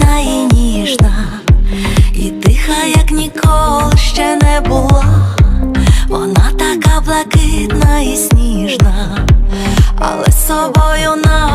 лагідна і ніжна, і тиха, як ніколи ще не була. Вона така блакитна і сніжна, але собою на.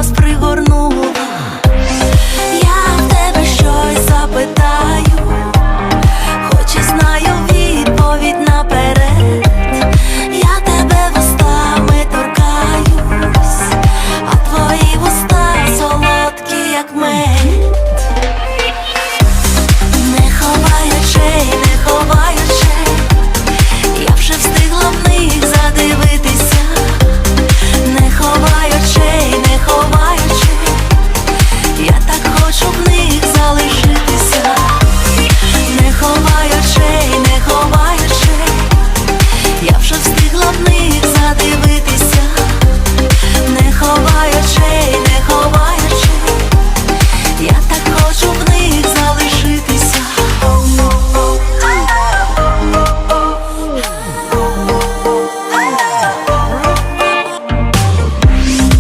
Я так хочу в них залишитися.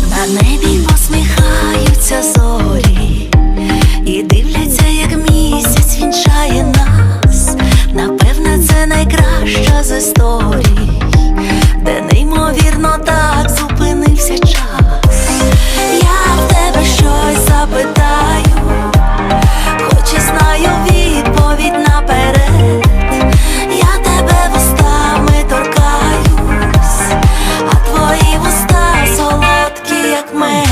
На небі посміхаються зорі і дивляться, як місяць вінчає нас. Напевно, це найкраща з історій me